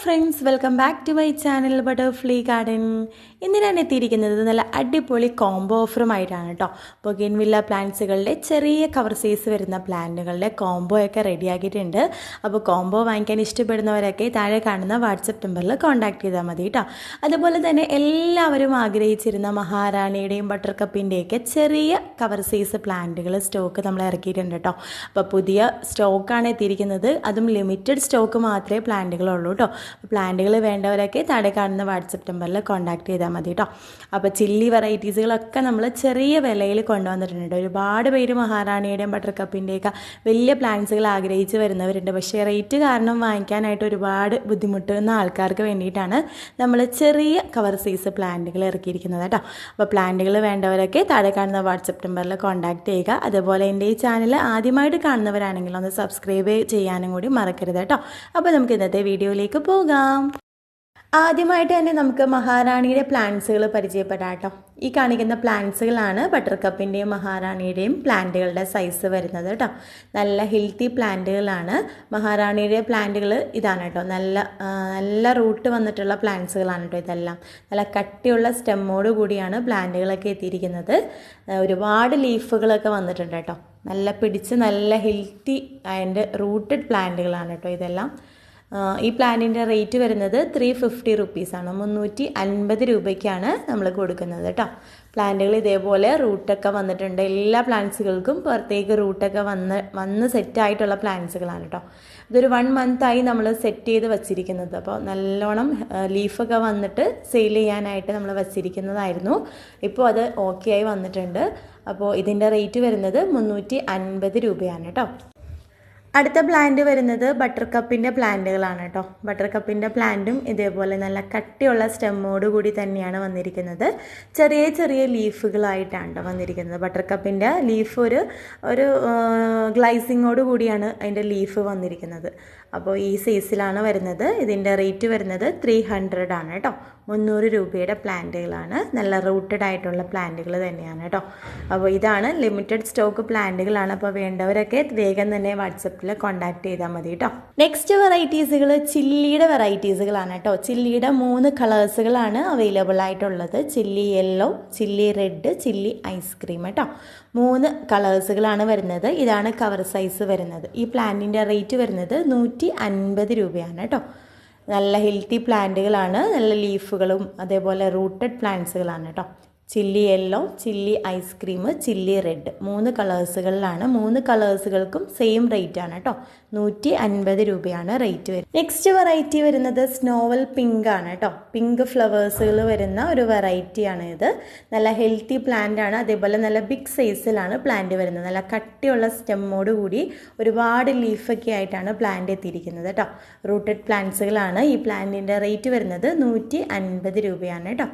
Friends welcome back to my channel butterfly garden ഇന്ന് ഞാൻ എത്തിയിരിക്കുന്നത് നല്ല അടിപൊളി കോംബോ ഓഫറുമായിട്ടാണ് കേട്ടോ ബൊഗിൻവില്ല പ്ലാന്റ്സുകളുടെ ചെറിയ കവർ സൈസ് വരുന്ന പ്ലാന്റുകളുടെ കോംബോ ഒക്കെ റെഡിയാക്കിയിട്ടുണ്ട് അപ്പോൾ കോംബോ വാങ്ങിക്കാൻ ഇഷ്ടപ്പെടുന്നവരൊക്കെ താഴെ കാണുന്ന വാട്സപ്പ് നമ്പറിൽ കോൺടാക്ട് ചെയ്താൽ മതി കേട്ടോ അതുപോലെ തന്നെ എല്ലാവരും ആഗ്രഹിച്ചിരുന്ന മഹാറാണിയുടെയും ബട്ടർ കപ്പിന്റെയൊക്കെ ചെറിയ കവർ സൈസ് പ്ലാന്റുകൾ സ്റ്റോക്ക് നമ്മൾ ഇറക്കിയിട്ടുണ്ട് കേട്ടോ അപ്പോൾ പുതിയ സ്റ്റോക്കാണ് എത്തിയിരിക്കുന്നത്. അതും ലിമിറ്റഡ് സ്റ്റോക്ക് മാത്രമേ പ്ലാന്റുകളുള്ളൂ കേട്ടോ പ്ലാന്റുകൾ വേണ്ടവരൊക്കെ താഴെ കാണുന്ന വാട്സപ്പ് നമ്പറിൽ കോൺടാക്ട് ചെയ്താൽ മതി കേട്ടോ അപ്പോൾ ചില്ലി വെറൈറ്റീസുകളൊക്കെ നമ്മൾ ചെറിയ വിലയിൽ കൊണ്ടുവന്നിട്ടുണ്ട്. ഒരുപാട് പേര് മഹാറാണിയുടെയും ബട്ടർ കപ്പിന്റെയൊക്കെ വലിയ പ്ലാന്റ്സുകൾ ആഗ്രഹിച്ച് വരുന്നവരുണ്ട്. പക്ഷേ റേറ്റ് കാരണം വാങ്ങിക്കാനായിട്ട് ഒരുപാട് ബുദ്ധിമുട്ടുന്ന ആൾക്കാർക്ക് വേണ്ടിയിട്ടാണ് നമ്മൾ ചെറിയ കവർ സൈസ് പ്ലാന്റുകൾ ഇറക്കിയിരിക്കുന്നത് കേട്ടോ അപ്പോൾ പ്ലാന്റുകൾ വേണ്ടവരൊക്കെ താഴെ കാണുന്ന വാട്സപ്പ് നമ്പറിൽ കോൺടാക്ട് ചെയ്യുക. അതുപോലെ എന്റെ ഈ ചാനൽ ആദ്യമായിട്ട് കാണുന്നവരാണെങ്കിൽ ഒന്ന് സബ്സ്ക്രൈബ് ചെയ്യാനും കൂടി മറക്കരുത് കേട്ടോ അപ്പോൾ നമുക്ക് ഇന്നത്തെ വീഡിയോയിലേക്ക് പോകാം. ആദ്യമായിട്ട് തന്നെ നമുക്ക് മഹാറാണിയുടെ പ്ലാന്റ്സുകൾ പരിചയപ്പെടാം ഈ കാണിക്കുന്ന പ്ലാന്റ്സുകളാണ് ബട്ടർ കപ്പിന്റെയും മഹാറാണിയുടെയും പ്ലാന്റുകളുടെ സൈസ് വരുന്നത് കേട്ടോ നല്ല ഹെൽത്തി പ്ലാന്റുകളാണ്. മഹാറാണിയുടെ പ്ലാന്റുകൾ ഇതാണ് കേട്ടോ നല്ല നല്ല റൂട്ട് വന്നിട്ടുള്ള പ്ലാന്റ്സുകളാണ് കേട്ടോ ഇതെല്ലാം. നല്ല കട്ടിയുള്ള സ്റ്റെമ്മോട് കൂടിയാണ് പ്ലാന്റുകളൊക്കെ എത്തിയിരിക്കുന്നത്. ഒരുപാട് ലീഫുകളൊക്കെ വന്നിട്ടുണ്ട് കേട്ടോ നല്ല പിടിച്ച് നല്ല ഹെൽത്തി ആൻഡ് റൂട്ടഡ് പ്ലാന്റുകളാണ് കേട്ടോ ഇതെല്ലാം. ഈ പ്ലാനിന്റെ റേറ്റ് വരുന്നത് ത്രീ ഫിഫ്റ്റി റുപ്പീസാണ് മുന്നൂറ്റി അൻപത് രൂപയ്ക്കാണ് നമ്മൾ കൊടുക്കുന്നത് കേട്ടോ. പ്ലാന്റുകൾ ഇതേപോലെ റൂട്ടൊക്കെ വന്നിട്ടുണ്ട്. എല്ലാ പ്ലാന്റ്സുകൾക്കും പുറത്തേക്ക് റൂട്ടൊക്കെ വന്ന് വന്ന് സെറ്റായിട്ടുള്ള പ്ലാന്റ്സുകളാണ് കേട്ടോ. ഇതൊരു വൺ മന്തായി നമ്മൾ സെറ്റ് ചെയ്ത് വച്ചിരിക്കുന്നത്. അപ്പോൾ നല്ലോണം ലീഫൊക്കെ വന്നിട്ട് സെയിൽ ചെയ്യാനായിട്ട് നമ്മൾ വച്ചിരിക്കുന്നതായിരുന്നു. ഇപ്പോൾ അത് ഓക്കെ ആയി വന്നിട്ടുണ്ട്. അപ്പോൾ ഇതിന്റെ റേറ്റ് വരുന്നത് മുന്നൂറ്റി അൻപത് രൂപയാണ് കേട്ടോ. അടുത്ത പ്ലാന്റ് വരുന്നത് ബട്ടർ കപ്പിന്റെ പ്ലാന്റുകളാണ് കേട്ടോ ബട്ടർ കപ്പിന്റെ പ്ലാന്റും ഇതേപോലെ നല്ല കട്ടിയുള്ള സ്റ്റെമ്മോട് കൂടി തന്നെയാണ് വന്നിരിക്കുന്നത്. ചെറിയ ചെറിയ ലീഫുകളായിട്ടാണ് വന്നിരിക്കുന്നത്. ബട്ടർ കപ്പിന്റെ ലീഫ് ഒരു ഒരു ഗ്ലൈസിങ്ങോട് കൂടിയാണ് അതിന്റെ ലീഫ് വന്നിരിക്കുന്നത്. അപ്പോൾ ഈ സൈസിലാണ് വരുന്നത്. ഇതിന്റെ റേറ്റ് വരുന്നത് ത്രീ ഹൺഡ്രഡ് ആണ് കേട്ടോ മുന്നൂറ് രൂപയുടെ പ്ലാന്റുകളാണ് നല്ല റൂട്ടഡ് ആയിട്ടുള്ള പ്ലാന്റുകൾ തന്നെയാണ് കേട്ടോ അപ്പോൾ ഇതാണ് ലിമിറ്റഡ് സ്റ്റോക്ക് പ്ലാന്റുകളാണ് അപ്പോൾ വേണ്ടവരൊക്കെ വേഗം തന്നെ വാട്സപ്പിൽ കോൺടാക്ട് ചെയ്താൽ മതി കേട്ടോ നെക്സ്റ്റ് വെറൈറ്റീസുകൾ ചില്ലിയുടെ വെറൈറ്റീസുകളാണ് കേട്ടോ ചില്ലിയുടെ മൂന്ന് കളേഴ്സുകളാണ് അവൈലബിൾ ആയിട്ടുള്ളത്. Chilli yellow chilli red chilli ice cream കേട്ടോ മൂന്ന് കളേഴ്സുകളാണ് വരുന്നത്. ഇതാണ് കവർ സൈസ് വരുന്നത്. ഈ പ്ലാന്റിന്റെ റേറ്റ് വരുന്നത് നൂറ്റി അൻപത് രൂപയാണ് കേട്ടോ നല്ല ഹെൽത്തി പ്ലാന്റുകളാണ് നല്ല ലീഫുകളും അതേപോലെ റൂട്ടഡ് പ്ലാന്റ്സുകളാണ് കേട്ടോ chilli yellow chilli ice cream chilli red. മൂന്ന് കളേഴ്സുകളിലാണ്. മൂന്ന് കളേഴ്സുകൾക്കും സെയിം റേറ്റ് ആണ് കേട്ടോ. നൂറ്റി അൻപത് രൂപയാണ് റേറ്റ് വരുന്നത്. നെക്സ്റ്റ് വെറൈറ്റി വരുന്നത് സ്നോവൽ പിങ്ക് ആണ് കേട്ടോ. പിങ്ക് ഫ്ലവേഴ്സുകൾ വരുന്ന ഒരു വെറൈറ്റിയാണ് ഇത്. നല്ല ഹെൽത്തി പ്ലാന്റ് ആണ്. അതേപോലെ നല്ല ബിഗ് സൈസിലാണ് പ്ലാന്റ് വരുന്നത്. നല്ല കട്ടിയുള്ള സ്റ്റെമ്മോട് കൂടി ഒരുപാട് ലീഫൊക്കെ ആയിട്ടാണ് പ്ലാന്റ് എത്തിയിരിക്കുന്നത് കേട്ടോ. റൂട്ടഡ് പ്ലാന്റ്സുകളാണ് ഈ പ്ലാന്റിന്റെ റേറ്റ് വരുന്നത് നൂറ്റി അൻപത് രൂപയാണ് കേട്ടോ.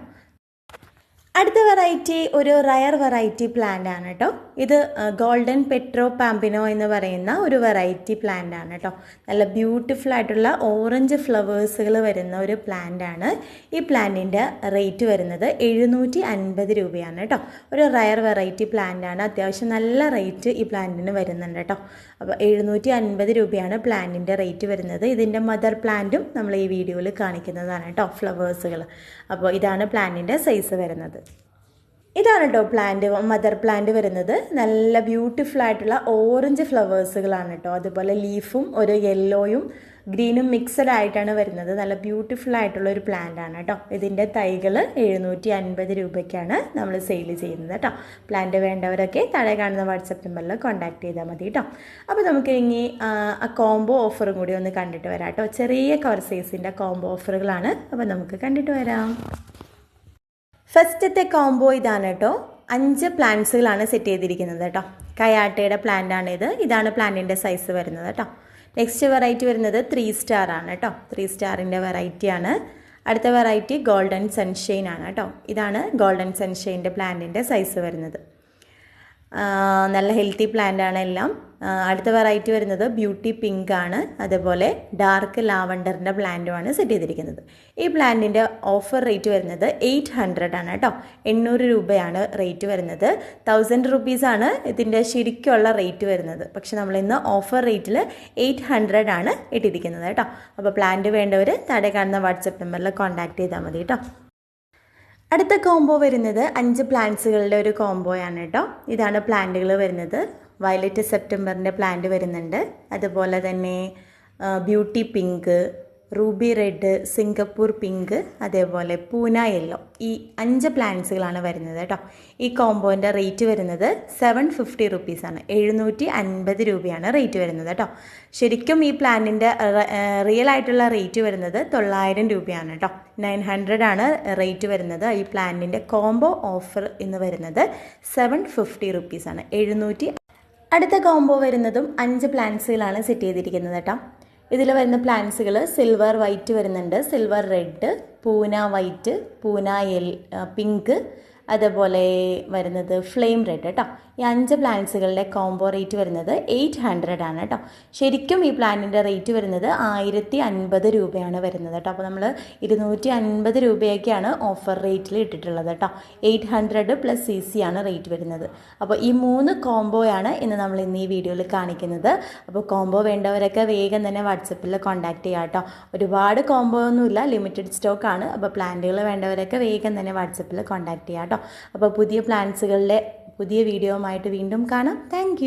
അടുത്ത വെറൈറ്റി ഒരു റയർ വെറൈറ്റി പ്ലാന്റ് ആണ് കേട്ടോ ഇത് ഗോൾഡൻ പെട്രോ പാമ്പിനോ എന്ന് പറയുന്ന ഒരു വെറൈറ്റി പ്ലാന്റ് ആണ് കേട്ടോ നല്ല ബ്യൂട്ടിഫുൾ ആയിട്ടുള്ള ഓറഞ്ച് ഫ്ലവേഴ്സുകൾ വരുന്ന ഒരു പ്ലാന്റ് ആണ്. ഈ പ്ലാന്റിന്റെ റേറ്റ് വരുന്നത് എഴുന്നൂറ്റി അൻപത് രൂപയാണ് കേട്ടോ ഒരു റയർ വെറൈറ്റി പ്ലാന്റ് ആണ്. അത്യാവശ്യം നല്ല റേറ്റ് ഈ പ്ലാന്റിന് വരുന്നുണ്ട് കേട്ടോ അപ്പോൾ എഴുന്നൂറ്റി അൻപത് രൂപയാണ് പ്ലാന്റിന്റെ റേറ്റ് വരുന്നത്. ഇതിന്റെ മദർ പ്ലാന്റും നമ്മൾ ഈ വീഡിയോയിൽ കാണിക്കുന്നതാണ് കേട്ടോ ഫ്ലവേഴ്സുകൾ അപ്പോൾ ഇതാണ് പ്ലാന്റിന്റെ സൈസ് വരുന്നത്. ഇതാണ് കേട്ടോ പ്ലാന്റ് മദർ പ്ലാന്റ് വരുന്നത്. നല്ല ബ്യൂട്ടിഫുൾ ആയിട്ടുള്ള ഓറഞ്ച് ഫ്ലവേഴ്സുകളാണ് കേട്ടോ അതുപോലെ ലീഫും ഒരു യെല്ലോയും ഗ്രീനും മിക്സഡ് ആയിട്ടാണ് വരുന്നത്. നല്ല ബ്യൂട്ടിഫുൾ ആയിട്ടുള്ള ഒരു പ്ലാന്റ് ആണ് കേട്ടോ ഇതിന്റെ തൈകൾ എഴുന്നൂറ്റി അൻപത് രൂപയ്ക്കാണ് നമ്മൾ സെയിൽ ചെയ്യുന്നത് കേട്ടോ പ്ലാന്റ് വേണ്ടവരൊക്കെ താഴെ കാണുന്ന വാട്സപ്പ് നമ്പറിൽ കോൺടാക്ട് ചെയ്താൽ മതി കേട്ടോ അപ്പോൾ നമുക്ക് ഇനി ആ, കോംബോ ഓഫറും കൂടി ഒന്ന് കണ്ടിട്ട് വരാം കേട്ടോ ചെറിയ കവർ സൈസിന്റെ കോംബോ ഓഫറുകളാണ് അപ്പോൾ നമുക്ക് കണ്ടിട്ട് വരാം. ഫസ്റ്റത്തെ കോംബോ ഇതാണ് കേട്ടോ അഞ്ച് പ്ലാന്റ്സുകളാണ് സെറ്റ് ചെയ്തിരിക്കുന്നത് കേട്ടോ കയാട്ടയുടെ ആണ് ഇത്. ഇതാണ് പ്ലാന്റിന്റെ സൈസ് വരുന്നത് കേട്ടോ നെക്സ്റ്റ് വെറൈറ്റി വരുന്നത് ത്രീ സ്റ്റാർ ആണ് കേട്ടോ ത്രീ സ്റ്റാറിന്റെ വെറൈറ്റി ആണ്. അടുത്ത വെറൈറ്റി ഗോൾഡൻ സൺഷൈൻ ആണ് കേട്ടോ ഇതാണ് ഗോൾഡൻ സൺഷൈന്റെ പ്ലാന്റിന്റെ സൈസ് വരുന്നത്. നല്ല ഹെൽത്തി പ്ലാന്റ് ആണ് എല്ലാം. അടുത്ത വെറൈറ്റി വരുന്നത് ബ്യൂട്ടി പിങ്ക് ആണ്. അതുപോലെ ഡാർക്ക് ലാവണ്ടറിന്റെ പ്ലാന്റുമാണ് സെറ്റ് ചെയ്തിരിക്കുന്നത്. ഈ പ്ലാന്റിന്റെ ഓഫർ റേറ്റ് വരുന്നത് എയ്റ്റ് ഹൺഡ്രഡ് ആണ് കേട്ടോ. എണ്ണൂറ് രൂപയാണ് റേറ്റ് വരുന്നത്. തൗസൻഡ് റുപ്പീസാണ് ഇതിന്റെ ശരിക്കുള്ള റേറ്റ് വരുന്നത്. പക്ഷെ നമ്മൾ ഇന്ന് ഓഫർ റേറ്റിൽ എയ്റ്റ് ഹൺഡ്രഡ് ആണ് ഇട്ടിരിക്കുന്നത് കേട്ടോ. അപ്പോൾ പ്ലാന്റ് വേണ്ടവർ താഴെ കാണുന്ന വാട്സപ്പ് നമ്പറിൽ കോൺടാക്ട് ചെയ്താൽ മതി കേട്ടോ. അടുത്ത കോംബോ വരുന്നത് അഞ്ച് പ്ലാന്റ്സുകളുടെ ഒരു കോംബോയാണ് കേട്ടോ ഇതാണ് പ്ലാന്റുകൾ വരുന്നത്. വയലറ്റ് സെപ്റ്റംബറിന്റെ പ്ലാന്റ് വരുന്നുണ്ട്. അതുപോലെ തന്നെ beauty pink ruby red Singapore pink അതേപോലെ പൂന യെല്ലോ. ഈ അഞ്ച് പ്ലാന്റ്സുകളാണ് വരുന്നത് കേട്ടോ. ഈ കോമ്പോന്റെ റേറ്റ് വരുന്നത് സെവൻ ഫിഫ്റ്റി റുപ്പീസാണ്. എഴുന്നൂറ്റി അൻപത് രൂപയാണ് റേറ്റ് വരുന്നത് കേട്ടോ. ശരിക്കും ഈ പ്ലാന്റിന്റെ റിയൽ ആയിട്ടുള്ള റേറ്റ് വരുന്നത് തൊള്ളായിരം രൂപയാണ് കേട്ടോ. നയൻ ഹൺഡ്രഡ് ആണ് റേറ്റ് വരുന്നത് ഈ പ്ലാന്റിന്റെ കോംബോ ഓഫർ എന്ന് വരുന്നത് സെവൻ ഫിഫ്റ്റി റുപ്പീസാണ്. എഴുന്നൂറ്റി അടുത്ത കോംബോ വരുന്നതും അഞ്ച് പ്ലാന്റ്സുകളാണ് സെറ്റ് ചെയ്തിരിക്കുന്നത് കേട്ടോ. ഇതിൽ വരുന്ന പ്ലാന്റ്സുകൾ സിൽവർ വൈറ്റ് വരുന്നുണ്ട്. Silver red Poona white Poona L pink അതുപോലെ വരുന്നത് ഫ്ലെയിം റെഡ് കേട്ടോ ഈ അഞ്ച് പ്ലാന്റ്സുകളുടെ കോംബോ റേറ്റ് വരുന്നത് എയ്റ്റ് ഹൺഡ്രഡ് ആണ് കേട്ടോ ശരിക്കും ഈ പ്ലാന്റിന്റെ റേറ്റ് വരുന്നത് ആയിരത്തി അൻപത് രൂപയാണ് വരുന്നത് കേട്ടോ അപ്പോൾ നമ്മൾ ഇരുന്നൂറ്റി അൻപത് രൂപയൊക്കെയാണ് ഓഫർ റേറ്റിൽ ഇട്ടിട്ടുള്ളത് കേട്ടോ eight hundred plus C C ആണ് റേറ്റ് വരുന്നത്. അപ്പോൾ ഈ മൂന്ന് കോംബോയാണ് ഇന്ന് നമ്മൾ ഇന്ന് ഈ വീഡിയോയിൽ കാണിക്കുന്നത്. അപ്പോൾ കോംബോ വേണ്ടവരൊക്കെ വേഗം തന്നെ വാട്സപ്പിൽ കോൺടാക്ട് ചെയ്യാം കേട്ടോ ഒരുപാട് കോംബോ ഒന്നുമില്ല ലിമിറ്റഡ് സ്റ്റോക്കാണ് അപ്പോൾ പ്ലാന്റുകൾ വേണ്ടവരൊക്കെ വേഗം തന്നെ വാട്സപ്പിൽ കോൺടാക്ട് ചെയ്യാം കേട്ടോ. അപ്പോൾ പുതിയ പ്ലാൻസുകളിലെ പുതിയ വീഡിയോയുമായിട്ട് വീണ്ടും കാണാം. താങ്ക്